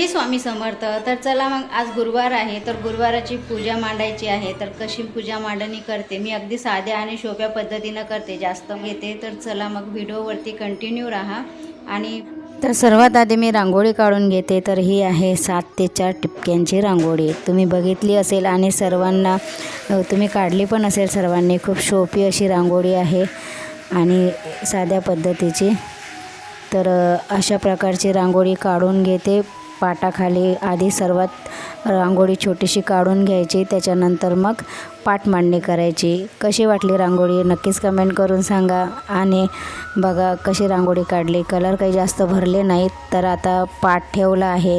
श्री स्वामी समर्थ. तर चला मग आज गुरुवार आहे तर गुरुवाराची पूजा मांडायची आहे. तर कशी पूजा मांडणी करते? मी अगदी साध्या आणि सोप्या पद्धतीनं करते. जास्त घेते. तर चला मग व्हिडिओवरती कंटिन्यू राहा. आणि तर सर्वात आधी मी रांगोळी काढून घेते. तर ही आहे सात ते चार टिपक्यांची रांगोळी. तुम्ही बघितली असेल आणि सर्वांना तुम्ही काढली पण असेल सर्वांनी. खूप सोपी अशी रांगोळी आहे आणि साध्या पद्धतीची. तर अशा प्रकारची रांगोळी काढून घेते. पाटाखाली आधी सर्वात रांगोळी छोटीशी काढून घ्यायची त्याच्यानंतर मग पाट मांडणी करायची. कशी वाटली रांगोळी? नक्कीच कमेंट करून सांगा. आणि बघा कशी रांगोळी काढली? कलर काही जास्त भरले नाहीत तर आता पाट ठेवला आहे.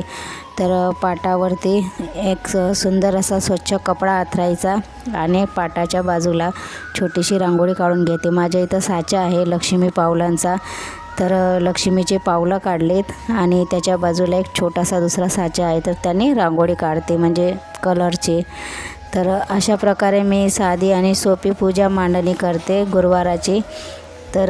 तर पाटावरती एक सुंदर असा स्वच्छ कपडा आथरायचा आणि पाटाच्या बाजूला छोटीशी रांगोळी काढून घेते. माझ्या इथं साचा आहे लक्ष्मी पावलांचा. तर लक्ष्मीचे पावलं काढलेत आणि त्याच्या बाजूला एक छोटासा दुसरा साचा आहे. तर त्याने रांगोळी काढते म्हणजे कलरची. तर अशा प्रकारे मी साधी आणि सोपी पूजा मांडणी करते गुरुवाराची. तर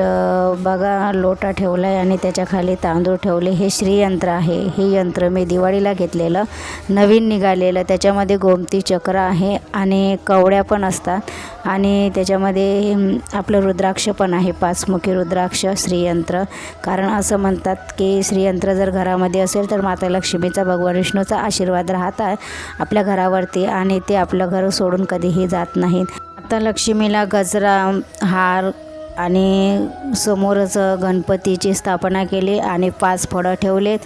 बघा लोटा ठेवला आहे आणि त्याच्याखाली तांदूळ ठेवले. हे श्रीयंत्र आहे. हे यंत्र मी दिवाळीला घेतलेलं. नवीन निघालेलं. त्याच्यामध्ये गोमती चक्र आहे आणि कवड्या पण असतात. आणि त्याच्यामध्ये आपलं रुद्राक्ष पण आहे. पाचमुखी रुद्राक्ष श्रीयंत्र. कारण असं म्हणतात की श्रीयंत्र जर घरामध्ये असेल तर माता लक्ष्मीचा भगवान विष्णूचा आशीर्वाद राहत आहे आपल्या घरावरती आणि ते आपलं घर सोडून कधीही जात नाहीत. आता लक्ष्मीला गजरा हार आणि समोरच गणपतीची स्थापना केली आणि पाच फळं ठेवलेत.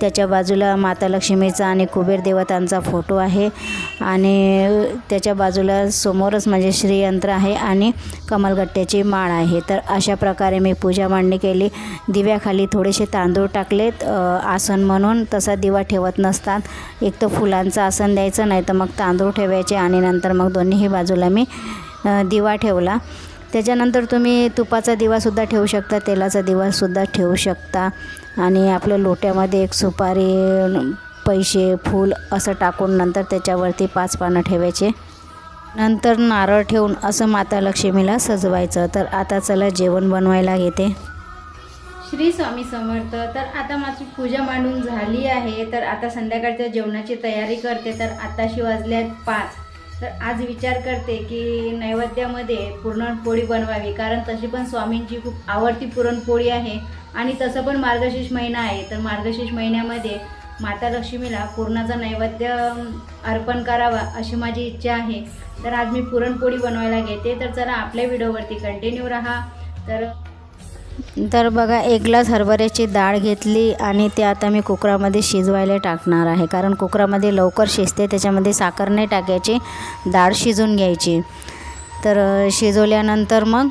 त्याच्या बाजूला माता लक्ष्मीचा आणि कुबेर देवतांचा फोटो आहे. आणि त्याच्या बाजूला समोरच म्हणजे श्रीयंत्र आहे आणि कमलगट्ट्याची माळ आहे. तर अशा प्रकारे मी पूजा मांडणी केली. दिव्याखाली थोडेसे तांदूळ टाकलेत आसन म्हणून. तसा दिवा ठेवत नसतात. एक तर फुलांचं आसन द्यायचं नाही तर मग तांदूळ ठेवायचे आणि नंतर मग दोन्हीही बाजूला मी दिवा ठेवला. त्याच्यानंतर तुम्ही तुपाचा दिवासुद्धा ठेवू शकता तेलाचा दिवासुद्धा ठेवू शकता. आणि आपल्या लोट्यामध्ये एक सुपारी पैसे फूल असं टाकून नंतर त्याच्यावरती पाच पानं ठेवायचे. नंतर नारळ ठेवून असं माता लक्ष्मीला सजवायचं. तर आता चला जेवण बनवायला घेते श्री स्वामी समर्थ तर आता माझी पूजा मांडून झाली आहे. तर आता संध्याकाळच्या जेवणाची तयारी करते. तर आताशी वाजले आहेत पाच. तर आज विचार करते की नैवेद्यामध्ये पुरणपोळी बनवावी कारण तशी पण स्वामींची खूप आवडती पुरणपोळी आहे. आणि तसं पण मार्गशीर्ष महिना आहे तर मार्गशीर्ष महिन्यामध्ये माता लक्ष्मीला पुरणाचा नैवेद्य अर्पण करावा अशी माझी इच्छा आहे. तर आज मी पुरणपोळी बनवायला घेते. तर चला आपल्या व्हिडिओवरती कंटिन्यू राहा. तर तर बघा एक ग्लास हरभऱ्याची डाळ घेतली आणि ते आता मी कुकरामध्ये शिजवायला टाकणार आहे. कारण कुकरामध्ये लवकर शिजते त्याच्यामध्ये साखर नाही टाकायची डाळ शिजून घ्यायची. तर शिजवल्यानंतर मग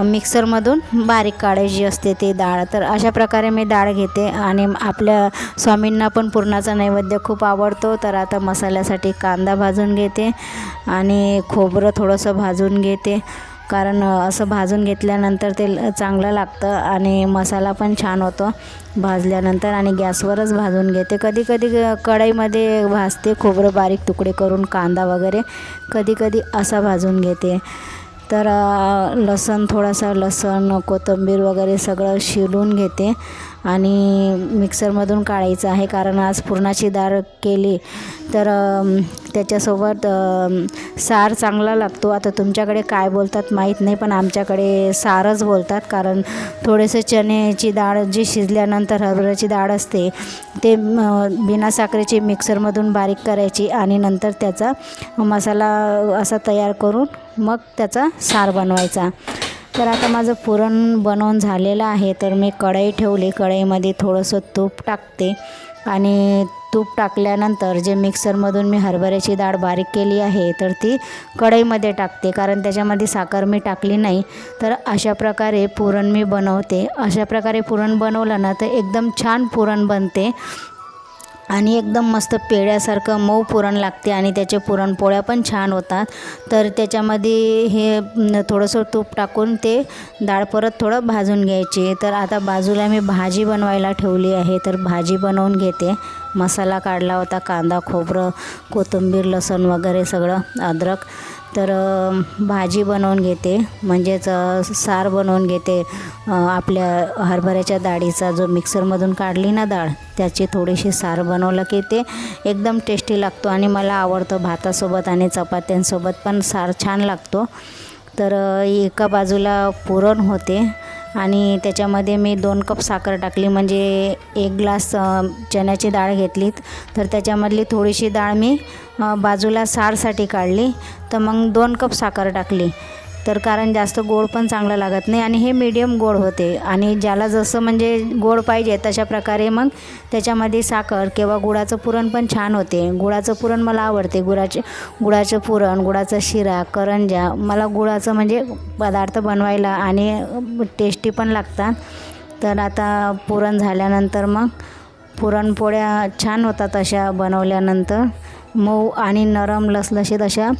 मिक्सरमधून बारीक काढायची असते ती डाळ. तर अशा प्रकारे मी डाळ घेते आणि आपल्या स्वामींना पण पुरणाचा नैवेद्य खूप आवडतो. तर आता मसाल्यासाठी कांदा भाजून घेते आणि खोबरं थोडंसं भाजून घेते. कारण असं भाजून घेतल्यानंतर ते ल- चांगलं लागतं आणि मसाला पण छान होतो भाजल्यानंतर आणि गॅसवरच भाजून घेते. कधी कधी कढईमध्ये भाजते खोबरं बारीक तुकडे करून कांदा वगैरे कधी कधी असा भाजून घेते. तर लसण थोडासा लसण कोथिंबीर वगैरे सगळं शिरून घेते आणि मिक्सरमधून काढायचं आहे. कारण आज पुरणाची डाळ केली तर त्याच्यासोबत सार चांगला लागतो. आता तुमच्याकडे काय बोलतात माहीत नाही पण आमच्याकडे सारच बोलतात. कारण थोडेसे चण्याची डाळ जी शिजल्यानंतर हरभऱ्याची डाळ असते ते बिना साखरेची मिक्सरमधून बारीक करायची आणि नंतर त्याचा मसाला असा तयार करून मग त्याचा सार बनवायचा. तर आता माझं पुरण बनवून झालेलं आहे तर मी कढई ठेवली. कढईमध्ये थोडंसं तूप टाकते आणि तूप टाकल्यानंतर जे मिक्सरमधून मी हरभऱ्याची डाळ बारीक केली आहे तर ती कढईमध्ये टाकते. कारण त्याच्यामध्ये साखर मी टाकली नाही. तर अशा प्रकारे पुरण मी बनवते. अशा प्रकारे पुरण बनवलं ना तर एकदम छान पुरण बनते. आणि एकदम मस्त पेढ्यासारखं मऊ पुरण लागते आणि त्याचे पुरणपोळ्या पण छान होतात. तर त्याच्यामध्ये हे थोडंसं तूप टाकून ते डाळ परत थोडं भाजून घ्यायची. तर आता बाजूला मी भाजी बनवायला ठेवली आहे. तर भाजी बनवून घेते. मसाला काढला होता कांदा खोबरं कोथिंबीर लसूण वगैरे सगळं अद्रक. तर भाजी बनवून घेते. म्हणजेच सार बनवून घेते. आपल्या हरभऱ्याच्या डाळीचा जो मिक्सरमधून काढली ना डाळ त्याची थोडीशी सार बनवलं की ते एकदम टेस्टी लागतो. आणि मला आवडतं भातासोबत आणि चपात्यांसोबत पण सार छान लागतो. तर एका बाजूला पुरण होते. आणि त्याच्यामध्ये मी दोन कप साखर टाकली म्हणजे एक ग्लास चण्याची डाळ घेतली तर त्याच्यामधली थोडीशी डाळ मी बाजूला सारसाठी काढली. तर मग दोन कप साखर टाकली. तर कारण जास्त गोड पण चांगलं लागत नाही आणि हे मीडियम गोड होते. आणि ज्याला जसं म्हणजे गोड पाहिजे तशा प्रकारे मग त्याच्यामध्ये साखर किंवा गुळाचं पुरण पण छान होते. गुळाचं पुरण मला आवडते. गुळाचे गुळाचं पुरण गुळाचा शिरा करंजा मला गुळाचं म्हणजे पदार्थ बनवायला आणि टेस्टी पण लागतात. तर आता पुरण झाल्यानंतर मग पुरणपोळ्या छान होतात अशा बनवल्यानंतर. मऊ आणि नरम लसलशीत अशा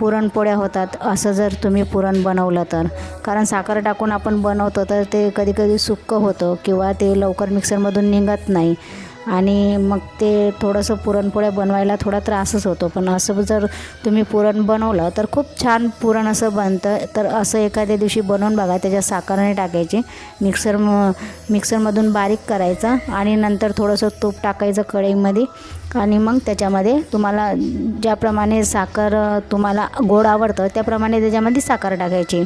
पुरणपोळ्या होतात. असं जर तुम्ही पुरण बनवलं तर. कारण साखर टाकून आपण बनवतो तर ते कधीकधी सुक्क सुक्कं होतं किंवा ते लवकर मिक्सरमधून निघत नाही. आणि मग ते थोडंसं पुरणपोळ्या बनवायला थोडा त्रासच होतो. पण असं जर तुम्ही पुरण बनवलं तर खूप छान पुरण असं बनतं. तर असं एखाद्या दिवशी बनवून बघा त्याच्यात साखर नाही टाकायची. मिक्सर म मिक्सरमधून बारीक करायचा आणि नंतर थोडंसं तूप टाकायचं कढईमध्ये. आणि मग त्याच्यामध्ये तुम्हाला ज्याप्रमाणे साखर तुम्हाला गोड आवडतं त्याप्रमाणे त्याच्यामध्ये साखर टाकायची.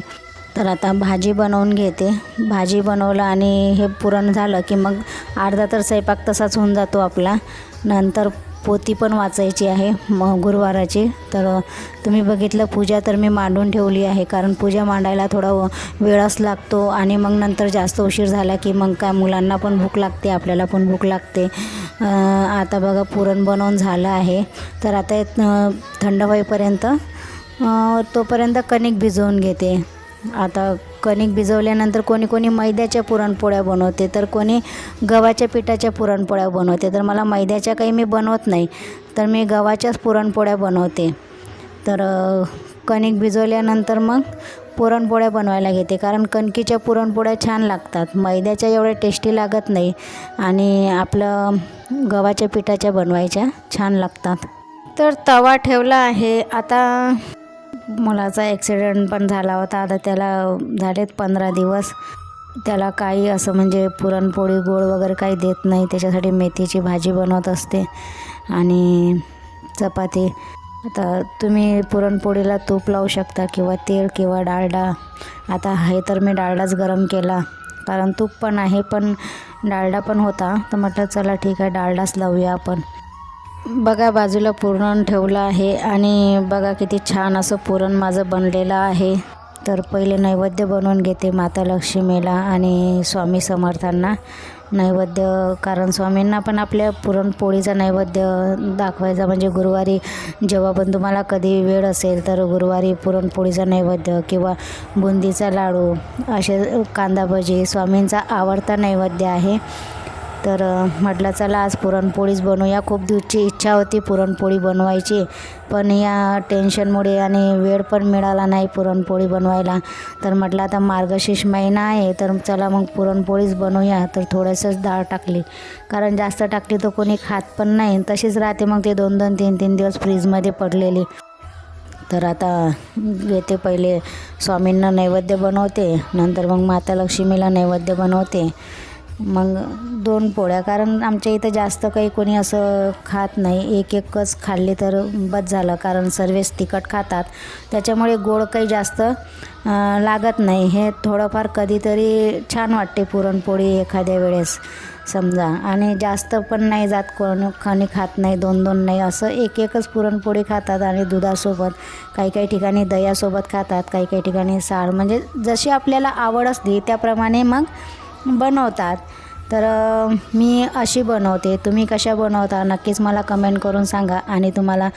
तर आता भाजी बनवून घेते. भाजी बनवलं आणि हे पुरण झालं की मग अर्धा तर स्वयंपाक तसाच होऊन जातो आपला. नंतर पोती पण वाचायची आहे मग गुरुवाराची. तर तुम्ही बघितलं पूजा तर मी मांडून ठेवली आहे कारण पूजा मांडायला थोडा वेळच लागतो आणि मग नंतर जास्त उशीर झाला की मग काय मुलांना पण भूक लागते आपल्याला पण भूक लागते. आता बघा पुरण बनवून झालं आहे. तर आता थंड होईपर्यंत तोपर्यंत कणिक भिजवून घेते. आता कणिक भिजवल्यानंतर कोणी कोणी मैद्याच्या पुरणपोळ्या बनवते तर कोणी गव्हाच्या पिठाच्या पुरणपोळ्या बनवते. तर मला मैद्याच्या काही मी बनवत नाही तर मी गव्हाच्याच पुरणपोळ्या बनवते. तर कणिक भिजवल्यानंतर मग पुरणपोळ्या बनवायला घेते कारण कणकीच्या पुरणपोळ्या छान लागतात. मैद्याच्या एवढ्या टेस्टी लागत नाही आणि आपलं गव्हाच्या पिठाच्या बनवायच्या छान लागतात. तर तवा ठेवला आहे. आता मुलाचा ॲक्सिडेंट पण झाला होता. आता त्याला झालेत पंधरा दिवस. त्याला काही असं म्हणजे पुरणपोळी गोड वगैरे काही देत नाही. त्याच्यासाठी मेथीची भाजी बनवत असते. आणि चपाती. आता तुम्ही पुरणपोळीला तूप लावू शकता किंवा तेल किंवा डाळडा आता आहे तर मी डाळडाच गरम केला. कारण तूप पण आहे पण डाळडा पण होता. तर म्हटलं चला ठीक आहे डाळडाच लावूया आपण. बघा बाजूला पुरण ठेवलं आहे आणि बघा किती छान असं पुरण माझं बनलेलं आहे. तर पहिले नैवेद्य बनवून घेते माता लक्ष्मीला आणि स्वामी समर्थांना नैवेद्य. कारण स्वामींना पण आपल्या पुरणपोळीचा नैवेद्य दाखवायचा म्हणजे गुरुवारी जेव्हा पण तुम्हाला कधी वेळ असेल तर गुरुवारी पुरणपोळीचा नैवेद्य किंवा बुंदीचा लाडू असे कांदा भजी स्वामींचा आवडता नैवेद्य आहे. तर म्हटलं चला आज पुरणपोळीच बनवूया. खूप दिवसची इच्छा होती पुरणपोळी बनवायची पण या टेन्शनमुळे आणि वेळ पण मिळाला नाही पुरणपोळी बनवायला. तर म्हटलं आता मार्गशीर्ष महिना आहे तर चला मग पुरणपोळीच बनवूया. तर थोडंसंच डाळ टाकली. कारण जास्त टाकली तर कोणी खात पण नाही. तशीच राहते मग ते दोन दोन तीन तीन दिवस फ्रीजमध्ये पडलेली. तर आता येते पहिले स्वामींना नैवेद्य बनवते. नंतर मग माता लक्ष्मीला नैवेद्य बनवते. मग दोन पोळ्या कारण आमच्या इथं जास्त काही कोणी असं खात नाही. एक एकच खाल्ली तर बस झालं कारण सर्वच तिखट खातात. त्याच्यामुळे गोड काही जास्त लागत नाही. हे थोडंफार कधीतरी छान वाटते पुरणपोळी एखाद्या वेळेस समजा. आणि जास्त पण नाही जात कोण खाणी खात नाही दोन दोन नाही. असं एक एकच पुरणपोळी खातात आणि दुधासोबत काही काही ठिकाणी दह्यासोबत खातात काही काही ठिकाणी साळ. म्हणजे जशी आपल्याला आवड असली त्याप्रमाणे मग बनवतात. तर मी अशी बनवते. तुम्ही कशा बनवता नक्कीच मला कमेंट करून सांगा आणि तुम्हाला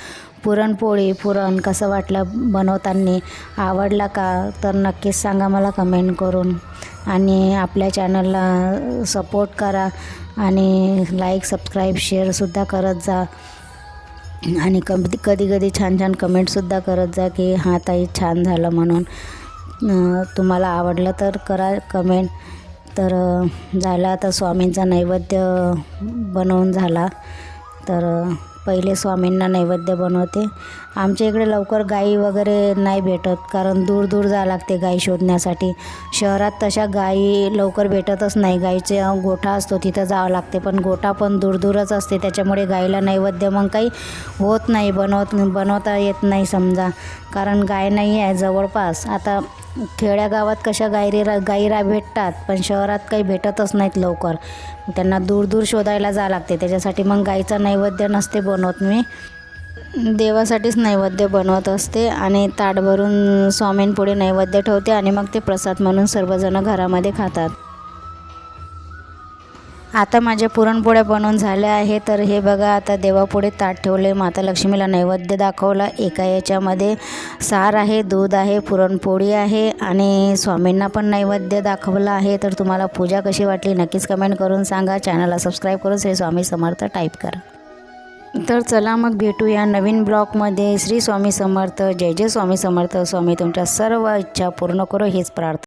पुरणपोळी पुरण कसं वाटलं बनवताना आवडला का तर नक्कीच सांगा मला कमेंट करून. आणि आपल्या चॅनलला सपोर्ट करा आणि लाईक सबस्क्राईब शेअरसुद्धा करत जा. आणि कधी कधी कधी छान छान कमेंटसुद्धा करत जा की हा ताई छान झालं म्हणून. तुम्हाला आवडलं तर करा कमेंट तर झाला झालं आता स्वामींचा नैवेद्य बनवून झाला. तर पहिले स्वामींना नैवेद्य बनवते. आमच्या इकडे लवकर गाई वगैरे नाही भेटत कारण दूर दूर जावं लागते गाई शोधण्यासाठी. शहरात तशा गाई लवकर भेटतच नाही. गाईचे गोठा असतो तिथं जावं लागते पण गोठा पण दूर दूरच असते. त्याच्यामुळे गाईला नैवेद्य मग काही होत नाही बनवत बनवता येत नाही समजा. कारण गाय नाही आहे जवळपास. आता खेड्यागावात कशा गायरी गाई रा भेटतात पण शहरात काही भेटतच नाहीत लवकर. त्यांना दूर दूर शोधायला जावं लागते. त्याच्यासाठी मग गाईचं नैवेद्य नसते बनवत मी. देवासाठीच नैवेद्य बनवत असते आणि ताट भरून स्वामींपुढे नैवेद्य ठेवते आणि मग ते प्रसाद म्हणून सर्वजण घरामध्ये खातात. आता माझ्या पुरणपोळ्या बनवून झाल्या आहे तर हे बघा आता देवापुढे ताट ठेवले. माता लक्ष्मीला नैवेद्य दाखवला. एका याच्यामध्ये सार आहे दूध आहे पुरणपोळी आहे आणि स्वामींना पण नैवेद्य दाखवला आहे. तर तुम्हाला पूजा कशी वाटली नक्कीच कमेंट करून सांगा. चॅनलला सबस्क्राईब करून श्री स्वामी समर्थ टाईप करा. तर चला मग भेटूया नवीन ब्लॉगमध्ये. श्री स्वामी समर्थ. जय जय स्वामी समर्थ. स्वामी तुमच्या सर्व इच्छा पूर्ण करो. हीच प्रार्थना.